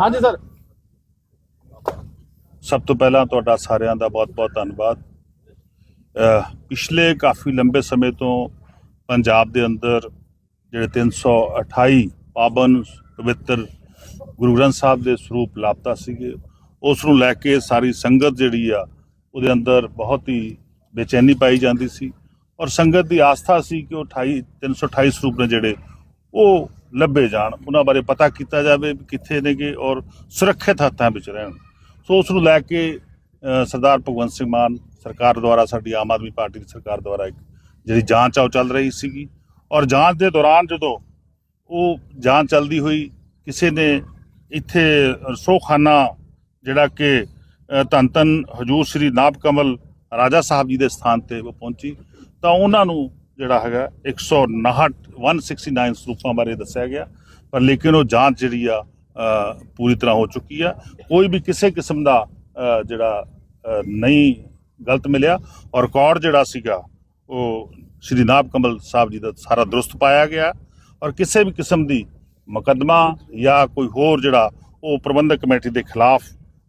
ਹਾਂਜੀ, ਸਰ। ਸਭ ਤੋਂ ਪਹਿਲਾਂ ਤੁਹਾਡਾ ਸਾਰਿਆਂ ਦਾ ਬਹੁਤ-ਬਹੁਤ ਧੰਨਵਾਦ। ਪਿਛਲੇ ਕਾਫੀ ਲੰਬੇ ਸਮੇਂ ਤੋਂ ਪੰਜਾਬ ਦੇ ਅੰਦਰ ਜਿਹੜੇ 328 ਪਾਵਨ ਪਵਿੱਤਰ ਗੁਰੂ ਗ੍ਰੰਥ ਸਾਹਿਬ ਦੇ ਸਰੂਪ ਲਾਪਤਾ ਸੀਗੇ, ਉਸ ਨੂੰ ਲੈ ਕੇ ਸਾਰੀ ਸੰਗਤ ਜਿਹੜੀ ਆ, ਉਹਦੇ ਅੰਦਰ ਬਹੁਤ ਹੀ ਬੇਚੈਨੀ ਪਾਈ ਜਾਂਦੀ ਸੀ। ਔਰ ਸੰਗਤ ਦੀ ਆਸਥਾ ਸੀ ਕਿ ਉਹ 28 328 ਸਰੂਪ ਨੇ ਜਿਹੜੇ, ਉਹ ਲੱਭੇ ਜਾਣ ਉਹਨਾਂ ਬਾਰੇ ਪਤਾ ਕੀਤਾ ਜਾਵੇ ਵੀ ਕਿੱਥੇ ਨੇਗੇ ਔਰ ਸੁਰੱਖਿਅਤ ਹੱਥਾਂ ਵਿੱਚ ਰਹਿਣ। ਸੋ ਉਸ ਨੂੰ ਲੈ ਕੇ ਸਰਦਾਰ ਭਗਵੰਤ ਸਿੰਘ ਮਾਨ ਸਰਕਾਰ ਦੁਆਰਾ ਸਾਡੀ ਆਮ ਆਦਮੀ ਪਾਰਟੀ ਦੀ ਸਰਕਾਰ ਦੁਆਰਾ ਇੱਕ ਜਿਹੜੀ ਜਾਂਚ ਆ ਉਹ ਚੱਲ ਰਹੀ ਸੀਗੀ। ਔਰ ਜਾਂਚ ਦੇ ਦੌਰਾਨ ਜਦੋਂ ਉਹ ਜਾਂਚ ਚੱਲਦੀ ਹੋਈ ਕਿਸੇ ਨੇ ਇੱਥੇ ਰਸੋਖਾਨਾ ਜਿਹੜਾ ਕਿ ਅ, ਧੰਨ ਧੰਨ ਹਜੂਰ ਸ੍ਰੀ ਨਾਭ ਕਮਲ ਰਾਜਾ ਸਾਹਿਬ ਜੀ ਦੇ ਸਥਾਨ ਤੇ ਉਹ ਪਹੁੰਚੀ ਤਾਂ ਉਹਨਾਂ ਨੂੰ ਜਿਹੜਾ ਹੈਗਾ 159 169 ਸਰੂਪਾਂ ਬਾਰੇ ਦੱਸਿਆ ਗਿਆ। ਪਰ ਲੇਕਿਨ ਉਹ ਜਾਂਚ ਜਿਹੜੀ ਆ ਪੂਰੀ ਤਰ੍ਹਾਂ ਹੋ ਚੁੱਕੀ ਆ। ਕੋਈ ਵੀ ਕਿਸੇ ਕਿਸਮ ਦਾ ਜਿਹੜਾ ਨਹੀਂ ਗਲਤ ਮਿਲਿਆ। ਔਰ ਰਿਕਾਰਡ ਜਿਹੜਾ ਸੀਗਾ, ਉਹ ਸ਼੍ਰੀ ਨਾਭ ਕਮਲ ਸਾਹਿਬ ਜੀ ਦਾ ਸਾਰਾ ਦਰੁਸਤ ਪਾਇਆ ਗਿਆ। ਔਰ ਕਿਸੇ ਵੀ ਕਿਸਮ ਦੀ ਮੁਕੱਦਮਾ ਜਾਂ ਕੋਈ ਹੋਰ ਜਿਹੜਾ, ਉਹ ਪ੍ਰਬੰਧਕ ਕਮੇਟੀ ਦੇ ਖਿਲਾਫ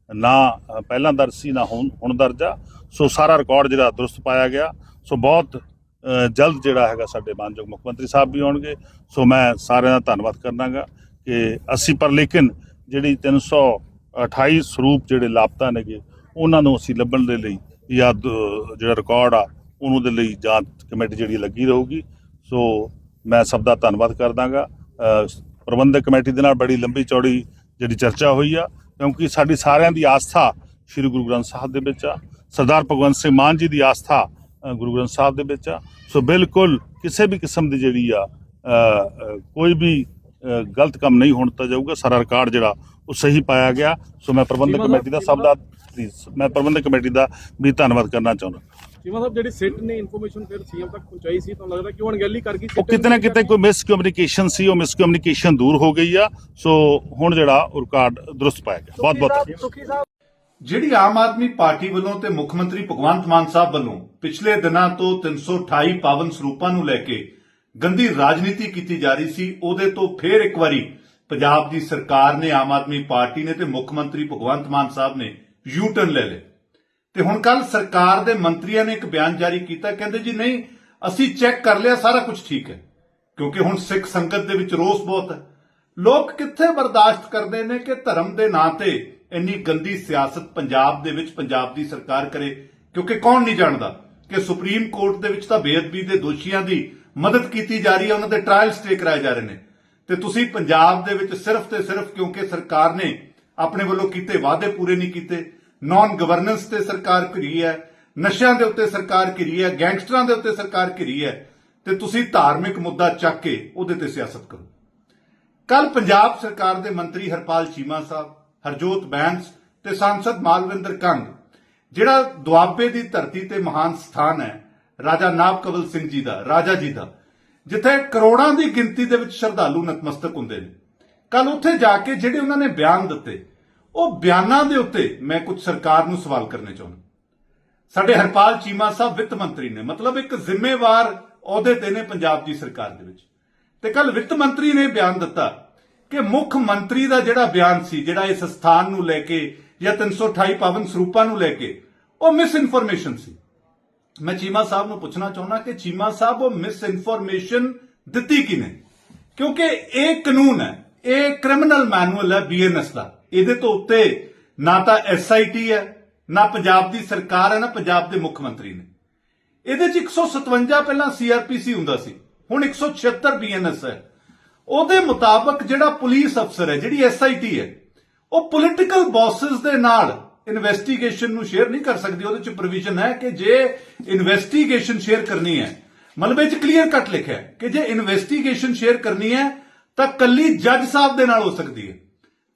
ਨਾ ਪਹਿਲਾਂ ਦਰਜ ਸੀ, ਨਾ ਹੁਣ ਹੁਣ ਦਰਜ ਆ। ਸੋ ਸਾਰਾ ਰਿਕਾਰਡ ਜਿਹੜਾ ਦਰੁਸਤ ਪਾਇਆ ਗਿਆ। ਸੋ ਬਹੁਤ ਜਲਦ ਜਿਹੜਾ ਹੈਗਾ ਸਾਡੇ ਮਾਨਯੋਗ ਮੁੱਖ ਮੰਤਰੀ ਸਾਹਿਬ ਵੀ ਆਉਣਗੇ। ਸੋ ਮੈਂ ਸਾਰਿਆਂ ਦਾ ਧੰਨਵਾਦ ਕਰਨਾਗਾ ਕਿ ਅਸੀਂ ਪਰ ਲੇਕਿਨ ਜਿਹੜੀ 328 ਸਰੂਪ ਜਿਹੜੇ ਲਾਪਤਾ ਨੇਗੇ, ਉਹਨਾਂ ਨੂੰ ਅਸੀਂ ਲੱਭਣ ਦੇ ਲਈ ਜਾਂ ਜਿਹੜਾ ਰਿਕਾਰਡ ਆ, ਉਹਨੂੰ ਦੇ ਲਈ ਜਾਂਚ ਕਮੇਟੀ ਜਿਹੜੀ ਲੱਗੀ ਰਹੂਗੀ। ਸੋ ਮੈਂ ਸਭ ਦਾ ਧੰਨਵਾਦ ਕਰਦਾਗਾ। ਪ੍ਰਬੰਧਕ ਕਮੇਟੀ ਦੇ ਨਾਲ ਬੜੀ ਲੰਬੀ ਚੌੜੀ ਜਿਹੜੀ ਚਰਚਾ ਹੋਈ ਆ, ਕਿਉਂਕਿ ਸਾਡੀ ਸਾਰਿਆਂ ਦੀ ਆਸਥਾ ਸ੍ਰੀ ਗੁਰੂ ਗ੍ਰੰਥ ਸਾਹਿਬ ਦੇ ਵਿੱਚ ਆ। ਸਰਦਾਰ ਭਗਵੰਤ ਸਿੰਘ ਮਾਨ ਜੀ ਦੀ ਆਸਥਾ ਗੁਰੂ ਗ੍ਰੰਥ ਸਾਹਿਬ ਦੇ ਵਿੱਚ ਆ। ਸੋ ਬਿਲਕੁਲ ਕਿਸੇ ਵੀ ਕਿਸਮ ਦੀ ਜਿਹੜੀ ਆ ਕੋਈ ਵੀ ਗਲਤ ਕੰਮ ਨਹੀਂ ਹੋਣ ਦਿੱਤਾ ਜਾਊਗਾ। ਸਾਰਾ ਰਿਕਾਰਡ ਜਿਹੜਾ ਉਹ ਸਹੀ ਪਾਇਆ ਗਿਆ। ਸੋ ਮੈਂ ਪ੍ਰਬੰਧਕ ਕਮੇਟੀ ਦਾ ਸਭ ਦਾ ਮੈਂ ਪ੍ਰਬੰਧਕ ਕਮੇਟੀ ਦਾ ਵੀ ਧੰਨਵਾਦ ਕਰਨਾ ਚਾਹੁੰਦਾ। ਚੀਮਾ ਸਾਹਿਬ ਜਿਹੜੀ ਸਿੱਟ ਨੇ ਇਨਫੋਰਮੇਸ਼ਨ ਫਿਰ ਸੀਐਮ ਤੱਕ ਪਹੁੰਚਾਈ ਸੀ ਤੁਹਾਨੂੰ ਲੱਗਦਾ ਕਿ ਉਹ ਅਣਗਹਿਲੀ ਕਰ ਗਈ ਉਹ ਕਿਤੇ ਨਾ ਕਿਤੇ ਕੋਈ ਮਿਸ ਕਮਿਊਨੀਕੇਸ਼ਨ ਸੀ ਉਹ ਮਿਸ ਕਮਿਊਨੀਕੇਸ਼ਨ ਦੂਰ ਹੋ ਗਈ ਆ। ਸੋ ਹੁਣ ਜਿਹੜਾ ਉਹ ਰਿਕਾਰਡ ਦਰੁਸਤ ਪਾਇਆ ਗਿਆ। ਬਹੁਤ ਬਹੁਤ ਜਿਹੜੀ ਆਮ ਆਦਮੀ ਪਾਰਟੀ ਵੱਲੋਂ ਤੇ ਮੁੱਖ ਮੰਤਰੀ ਭਗਵੰਤ ਮਾਨ ਸਾਹਿਬ ਵੱਲੋਂ ਪਿਛਲੇ ਦਿਨਾਂ ਤੋਂ 328 ਪਾਵਨ ਸਰੂਪਾਂ ਨੂੰ ਲੈ ਕੇ ਗੰਦੀ ਰਾਜਨੀਤੀ ਕੀਤੀ ਜਾ ਰਹੀ ਸੀ, ਉਹਦੇ ਤੋਂ ਫੇਰ ਇੱਕ ਵਾਰੀ ਪੰਜਾਬ ਦੀ ਸਰਕਾਰ ਨੇ, ਆਮ ਆਦਮੀ ਪਾਰਟੀ ਨੇ ਤੇ ਮੁੱਖ ਮੰਤਰੀ ਭਗਵੰਤ ਮਾਨ ਸਾਹਿਬ ਨੇ ਯੂ ਟਰਨ ਲੈ ਲਏ। ਤੇ ਹੁਣ ਕੱਲ ਸਰਕਾਰ ਦੇ ਮੰਤਰੀਆਂ ਨੇ ਇੱਕ ਬਿਆਨ ਜਾਰੀ ਕੀਤਾ, ਕਹਿੰਦੇ ਜੀ ਨਹੀਂ, ਅਸੀਂ ਚੈੱਕ ਕਰ ਲਿਆ, ਸਾਰਾ ਕੁਝ ਠੀਕ ਹੈ। ਕਿਉਂਕਿ ਹੁਣ ਸਿੱਖ ਸੰਗਤ ਦੇ ਵਿੱਚ ਰੋਸ ਬਹੁਤ ਹੈ। ਲੋਕ ਕਿੱਥੇ ਬਰਦਾਸ਼ਤ ਕਰਦੇ ਨੇ ਕਿ ਧਰਮ ਦੇ ਨਾਂ ਤੇ ਇੰਨੀ ਗੰਦੀ ਸਿਆਸਤ ਪੰਜਾਬ ਦੇ ਵਿੱਚ ਪੰਜਾਬ ਦੀ ਸਰਕਾਰ ਕਰੇ, ਕਿਉਂਕਿ ਕੌਣ ਨਹੀਂ ਜਾਣਦਾ ਕਿ ਸੁਪਰੀਮ ਕੋਰਟ ਦੇ ਵਿੱਚ ਤਾਂ ਬੇਅਦਬੀ ਦੇ ਦੋਸ਼ੀਆਂ ਦੀ ਮਦਦ ਕੀਤੀ ਜਾ ਰਹੀ ਹੈ, ਉਹਨਾਂ ਦੇ ਟ੍ਰਾਇਲ ਸਟੇ ਕਰਾਏ ਜਾ ਰਹੇ ਨੇ। ਤੇ ਤੁਸੀਂ ਪੰਜਾਬ ਦੇ ਵਿੱਚ ਸਿਰਫ ਤੇ ਸਿਰਫ ਕਿਉਂਕਿ ਸਰਕਾਰ ਨੇ ਆਪਣੇ ਵੱਲੋਂ ਕੀਤੇ ਵਾਅਦੇ ਪੂਰੇ ਨਹੀਂ ਕੀਤੇ ਨਾਨ ਗਵਰਨੈਂਸ ਤੇ ਸਰਕਾਰ ਘਿਰੀ ਹੈ, ਨਸ਼ਿਆਂ ਦੇ ਉੱਤੇ ਸਰਕਾਰ ਘਿਰੀ ਹੈ, ਗੈਂਗਸਟਰਾਂ ਦੇ ਉੱਤੇ ਸਰਕਾਰ ਘਿਰੀ ਹੈ, ਤੇ ਤੁਸੀਂ ਧਾਰਮਿਕ ਮੁੱਦਾ ਚੱਕ ਕੇ ਉਹਦੇ ਤੇ ਸਿਆਸਤ ਕਰੋ। ਕੱਲ ਪੰਜਾਬ ਸਰਕਾਰ ਦੇ ਮੰਤਰੀ ਹਰਪਾਲ ਚੀਮਾ ਸਾਹਿਬ ਹਰਜੋਤ ਬੈਂਸ ਤੇ ਸਾਂਸਦ ਮਾਲਵਿੰਦਰ ਕੰਗ, ਜਿਹੜਾ ਦੁਆਬੇ ਦੀ ਧਰਤੀ ਤੇ ਮਹਾਨ ਸਥਾਨ ਹੈ, ਰਾਜਾ ਨਾਭ ਕਵਲ ਸਿੰਘ ਜੀ ਦਾ, ਰਾਜਾ ਜੀ ਦਾ, ਜਿੱਥੇ ਕਰੋੜਾਂ ਦੀ ਗਿਣਤੀ ਦੇ ਵਿੱਚ ਸ਼ਰਧਾਲੂ ਨਤਮਸਤਕ ਹੁੰਦੇ ਨੇ। ਕੱਲ ਉੱਥੇ ਜਾ ਕੇ ਜਿਹੜੇ ਉਹਨਾਂ ਨੇ ਬਿਆਨ ਦਿੱਤੇ, ਉਹ ਬਿਆਨਾਂ ਦੇ ਉੱਤੇ ਮੈਂ ਕੁਝ ਸਰਕਾਰ ਨੂੰ ਸਵਾਲ ਕਰਨੇ ਚਾਹੁੰਦਾ। ਸਾਡੇ ਹਰਪਾਲ ਚੀਮਾ ਸਾਹਿਬ ਵਿੱਤ ਮੰਤਰੀ ਨੇ, ਮਤਲਬ ਇੱਕ ਜ਼ਿੰਮੇਵਾਰ ਅਹੁਦੇ ਤੇ ਨੇ ਪੰਜਾਬ ਦੀ ਸਰਕਾਰ ਦੇ ਵਿੱਚ। ਤੇ ਕੱਲ ਵਿੱਤ ਮੰਤਰੀ ਨੇ ਬਿਆਨ ਦਿੱਤਾ ਕਿ ਮੁੱਖ ਮੰਤਰੀ ਦਾ ਜਿਹੜਾ ਬਿਆਨ ਸੀ, ਜਿਹੜਾ ਇਸ ਸਥਾਨ ਨੂੰ ਲੈ ਕੇ ਜਾਂ 328 ਪਾਵਨ ਸਰੂਪਾਂ ਨੂੰ ਲੈ ਕੇ, ਉਹ ਮਿਸ ਇਨਫੋਰਮੇਸ਼ਨ ਸੀ। ਮੈਂ ਚੀਮਾ ਸਾਹਿਬ ਨੂੰ ਪੁੱਛਣਾ ਚਾਹੁੰਦਾ ਕਿ ਚੀਮਾ ਸਾਹਿਬ ਉਹ ਮਿਸ ਇਨਫੋਰਮੇਸ਼ਨ ਦਿੱਤੀ ਕਿਨੇ ਕਿਉਂਕਿ ਇਹ ਕਾਨੂੰਨ ਹੈ, ਇਹ ਕ੍ਰਿਮੀਨਲ ਮੈਨੂਅਲ ਹੈ ਬੀਐਨਐਸ ਦਾ। ਇਹਦੇ ਤੋਂ ਉੱਤੇ ਨਾ ਤਾਂ ਐਸਆਈਟੀ ਹੈ, ਨਾ ਪੰਜਾਬ ਦੀ ਸਰਕਾਰ ਹੈ, ਨਾ ਪੰਜਾਬ ਦੇ ਮੁੱਖ ਮੰਤਰੀ ਨੇ। ਇਹਦੇ ਚ 157 ਪਹਿਲਾਂ ਸੀਆਰਪੀਸੀ ਹੁੰਦਾ ਸੀ, ਹੁਣ 176 ਬੀਐਨਐਸ ਹੈ। ਉਹਦੇ ਮੁਤਾਬਕ ਜਿਹੜਾ ਪੁਲਿਸ ਅਫਸਰ ਹੈ, ਜਿਹੜੀ ਐਸਆਈਟੀ ਹੈ, ਉਹ ਪੋਲਿਟੀਕਲ ਬੌਸਸ ਦੇ ਨਾਲ ਇਨਵੈਸਟੀਗੇਸ਼ਨ ਨੂੰ ਸ਼ੇਅਰ ਨਹੀਂ ਕਰ ਸਕਦੀ। ਉਹਦੇ ਚ ਪ੍ਰੋਵੀਜ਼ਨ ਹੈ ਕਿ ਜੇ ਇਨਵੈਸਟੀਗੇਸ਼ਨ ਸ਼ੇਅਰ ਕਰਨੀ ਹੈ, ਮਤਲਬ ਚ ਕਲੀਅਰ ਕੱਟ ਲਿਖਿਆ ਕਿ ਜੇ ਇਨਵੈਸਟੀਗੇਸ਼ਨ ਸ਼ੇਅਰ ਕਰਨੀ ਹੈ, ਤਾਂ ਕੱਲੀ ਜੱਜ ਸਾਹਿਬ ਦੇ ਨਾਲ ਹੋ ਸਕਦੀ ਹੈ।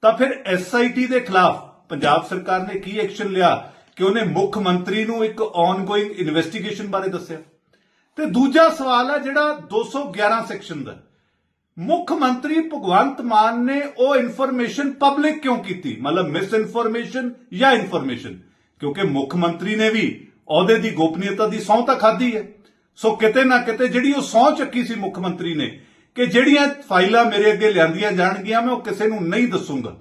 ਤਾਂ ਫਿਰ ਐਸਆਈਟੀ ਦੇ ਖਿਲਾਫ ਪੰਜਾਬ ਸਰਕਾਰ ਨੇ ਕੀ ਐਕਸ਼ਨ ਲਿਆ ਕਿ ਉਹਨੇ ਮੁੱਖ ਮੰਤਰੀ ਨੂੰ ਇੱਕ ਆਨਗੋਇੰਗ ਇਨਵੈਸਟੀਗੇਸ਼ਨ ਬਾਰੇ ਦੱਸਿਆ। ਤੇ ਦੂਜਾ ਸਵਾਲ ਹੈ ਜਿਹੜਾ 211 ਸੈਕਸ਼ਨ ਦਾ ਮੁੱਖ ਮੰਤਰੀ ਭਗਵੰਤ ਮਾਨ ਨੇ ਉਹ ਇਨਫੋਰਮੇਸ਼ਨ ਪਬਲਿਕ ਕਿਉਂ ਕੀਤੀ? ਮਤਲਬ ਮਿਸ ਇਨਫੋਰਮੇਸ਼ਨ ਜਾਂ ਇਨਫੋਰਮੇਸ਼ਨ ਕਿਉਂਕਿ ਮੁੱਖ ਮੰਤਰੀ ਨੇ ਵੀ ਅਹੁਦੇ ਦੀ ਗੋਪਨੀਯਤਾ ਦੀ ਸਹੁੰ ਤਾਂ ਖਾਧੀ ਹੈ। ਸੋ ਕਿਤੇ ਨਾ ਕਿਤੇ ਜਿਹੜੀ ਉਹ ਸਹੁੰ ਚੱਕੀ ਸੀ ਮੁੱਖ ਮੰਤਰੀ ਨੇ ਕਿ ਜਿਹੜੀਆਂ ਫਾਈਲਾਂ ਮੇਰੇ ਅੱਗੇ ਲਿਆਂਦੀਆਂ ਜਾਣਗੀਆਂ, ਮੈਂ ਉਹ ਕਿਸੇ ਨੂੰ ਨਹੀਂ ਦੱਸੂਗਾ।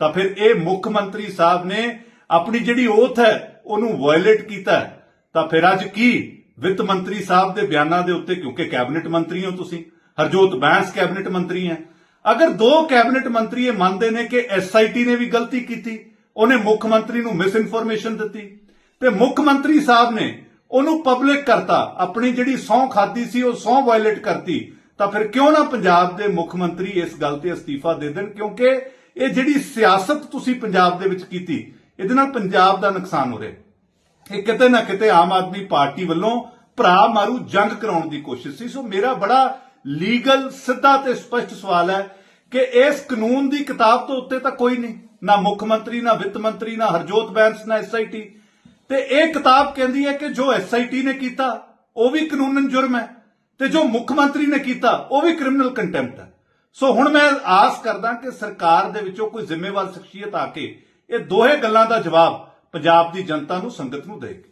ਤਾਂ ਫਿਰ ਇਹ ਮੁੱਖ ਮੰਤਰੀ ਸਾਹਿਬ ਨੇ ਆਪਣੀ ਜਿਹੜੀ ਓਥ ਹੈ, ਉਹਨੂੰ ਵਾਇਲੇਟ ਕੀਤਾ ਤਾਂ ਫਿਰ ਅੱਜ ਕੀ ਵਿੱਤ ਮੰਤਰੀ ਸਾਹਿਬ ਦੇ ਬਿਆਨਾਂ ਦੇ ਉੱਤੇ, ਕਿਉਂਕਿ ਕੈਬਨਿਟ ਮੰਤਰੀ ਹੋ ਤੁਸੀਂ ਹਰਜੋਤ ਬੈਂਸ ਕੈਬਨਿਟ ਮੰਤਰੀ ਹੈ। ਅਗਰ ਦੋ ਕੈਬਨਿਟ ਮੰਤਰੀ ਇਹ ਮੰਨਦੇ ਨੇ ਕਿ ਐਸਆਈਟੀ ਨੇ ਵੀ ਗਲਤੀ ਕੀਤੀ, ਉਹਨੇ ਮੁੱਖ ਮੰਤਰੀ ਨੂੰ ਮਿਸ ਇਨਫੋਰਮੇਸ਼ਨ ਦਿੱਤੀ, ਤੇ ਮੁੱਖ ਮੰਤਰੀ ਸਾਹਿਬ ਨੇ ਉਹਨੂੰ ਪਬਲਿਕ ਕਰਤਾ, ਆਪਣੀ ਜਿਹੜੀ ਸਹੁੰ ਖਾਦੀ ਸੀ, ਉਹ ਸਹੁੰ ਵਾਇਲੇਟ ਕਰਤੀ, ਤਾਂ ਫਿਰ ਕਿਉਂ ਨਾ ਪੰਜਾਬ ਦੇ ਮੁੱਖ ਮੰਤਰੀ ਇਸ ਗੱਲ ਤੇ ਅਸਤੀਫਾ ਦੇ ਦੇਣ? ਕਿਉਂਕਿ ਇਹ ਜਿਹੜੀ ਸਿਆਸਤ ਤੁਸੀਂ ਪੰਜਾਬ ਦੇ ਵਿੱਚ ਕੀਤੀ, ਇਹਦੇ ਨਾਲ ਪੰਜਾਬ ਦਾ ਨੁਕਸਾਨ ਹੋ ਰਿਹਾ ਇਹ ਕਿਤੇ ਨਾ ਕਿਤੇ ਆਮ ਆਦਮੀ ਪਾਰਟੀ ਵੱਲੋਂ ਭਰਾ ਮਾਰੂ ਜੰਗ ਕਰਾਉਣ ਦੀ ਕੋਸ਼ਿਸ਼ ਸੀ। ਸੋ ਮੇਰਾ ਬੜਾ ਲੀਗਲ ਸਿੱਧਾ ਤੇ ਸਪਸ਼ਟ ਸਵਾਲ ਹੈ ਕਿ ਇਸ ਕਾਨੂੰਨ ਦੀ ਕਿਤਾਬ ਤੋਂ ਉੱਤੇ ਤਾਂ ਕੋਈ ਨਹੀਂ, ਨਾ ਮੁੱਖ ਮੰਤਰੀ, ਨਾ ਵਿੱਤ ਮੰਤਰੀ, ਨਾ ਹਰਜੋਤ ਬੈਂਸ, ਨਾ ਐਸਆਈਟੀ ਤੇ ਇਹ ਕਿਤਾਬ ਕਹਿੰਦੀ ਹੈ ਕਿ ਜੋ ਐਸਆਈਟੀ ਨੇ ਕੀਤਾ, ਉਹ ਵੀ ਕਾਨੂੰਨਨ ਜੁਰਮ ਹੈ। ਤੇ ਜੋ ਮੁੱਖ ਮੰਤਰੀ ਨੇ ਕੀਤਾ, ਉਹ ਵੀ ਕ੍ਰਿਮੀਨਲ ਕੰਟੈਂਪਟ ਹੈ। ਸੋ ਹੁਣ ਮੈਂ ਆਸ ਕਰਦਾ ਕਿ ਸਰਕਾਰ ਦੇ ਵਿੱਚੋਂ ਕੋਈ ਜ਼ਿੰਮੇਵਾਰ ਸ਼ਖਸੀਅਤ ਆ ਕੇ ਇਹ ਦੋਹੇ ਗੱਲਾਂ ਦਾ ਜਵਾਬ ਪੰਜਾਬ ਦੀ ਜਨਤਾ ਨੂੰ, ਸੰਗਤ ਨੂੰ ਦੇਵੇਗੀ